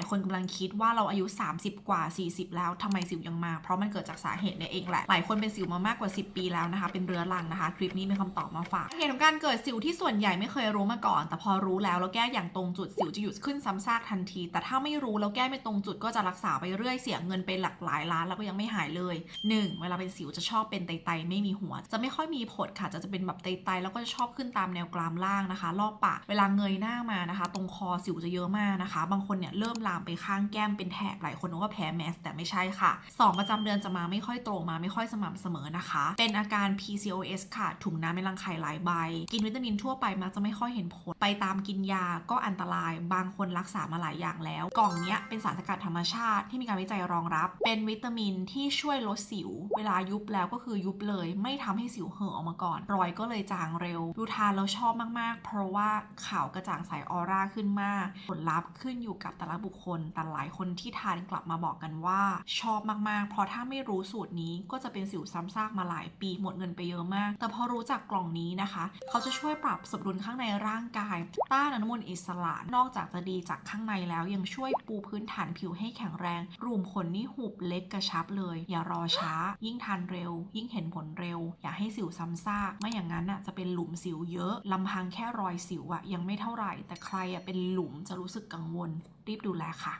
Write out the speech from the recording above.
ายคนกำลังคิดว่าเราอายุ 30 กว่า 40 แล้วทำไมสิวยังมา เพราะมันเกิดจากสาเหตุเนี่ยเองแหละ หลายคนเป็นสิวมามากกว่า 10 ปีแล้วนะคะ เป็นเรื้อรังนะคะ คลิปนี้มีคำตอบมาฝากเหตุของการเกิดสิวที่ส่วนใหญ่ไม่เคยรู้มาก่อน แต่พอรู้แล้วแล้วแก้อย่างตรงจุดสิวจะหยุดขึ้นซ้ำซากทันที แต่ถ้าไม่รู้แล้วแก้ไม่ตรงจุดก็จะรักษาไปเรื่อยเสียเงินไปหลักหลายล้านแล้วก็ยังไม่หายเลย 1. เวลาเป็นสิวจะชอบเป็นไตๆไม่มีหัว จะไม่ค่อยมีผดค่ะจะจะเป็นแบบไตๆแล้วก็จะชอบขึ้นตามแนวกรามล่างนะคะรอบปากเวลาเงยหน้ามานะคะ ตรงคอสิวจะเยอะมากนะคะ บางคนเนี่ยเริ่มลามไปข้างแก้มเป็นแถบหลายคนนึกว่าแพ้แมสแต่ไม่ใช่ค่ะ 2 ประจำเดือนจะมาไม่ค่อยตรงมาไม่ค่อยสม่ำเสมอนะคะ เป็นอาการ PCOS ค่ะ ถุงน้ำในรังไข่หลายใบ กินวิตามินทั่วไปมักจะไม่ค่อยเห็นผล ไปตามกินยาก็อันตราย บางคนรักษามาหลายอย่างแล้ว กล่องเนี้ยเป็นสารสกัดธรรมชาติที่มีการวิจัยรองรับ เป็นวิตามินที่ช่วยลดสิว เวลายุบแล้วก็คือยุบเลย ไม่ทำให้สิวเห่อออกมาก่อน รอยก็เลยจางเร็ว ดูทานแล้วชอบมากๆ เพราะว่าขาวกระจ่างใสออร่าขึ้นมาก ผลลัพธ์ขึ้นอยู่กับแต่ละบุคคลแต่หลายคนที่ทานกลับมาบอกกันว่าชอบมากๆ เพราะถ้าไม่รู้สูตรนี้ก็จะเป็นสิวซ้ำซากมาหลายปีหมดเงินไปเยอะมาก แต่พอรู้จักกล่องนี้นะคะ เขาจะช่วยปรับสมดุลข้างในร่างกาย ต้านอนุมูลอิสระ นอกจากจะดีจากข้างในแล้วยังช่วยปูพื้นฐานผิวให้แข็งแรง รูมขนนี่หุบเล็กกระชับเลย อย่ารอช้า ยิ่งทานเร็ว ยิ่งเห็นผลเร็ว อย่าให้สิวซ้ำซากไม่อย่างนั้นอะจะเป็นหลุมสิวเยอะลำพังแค่รอยสิวอะยังไม่เท่าไหร่ แต่ใครอะเป็นหลุมจะรู้สึกกังวล รีบดูแลแล้วค่ะ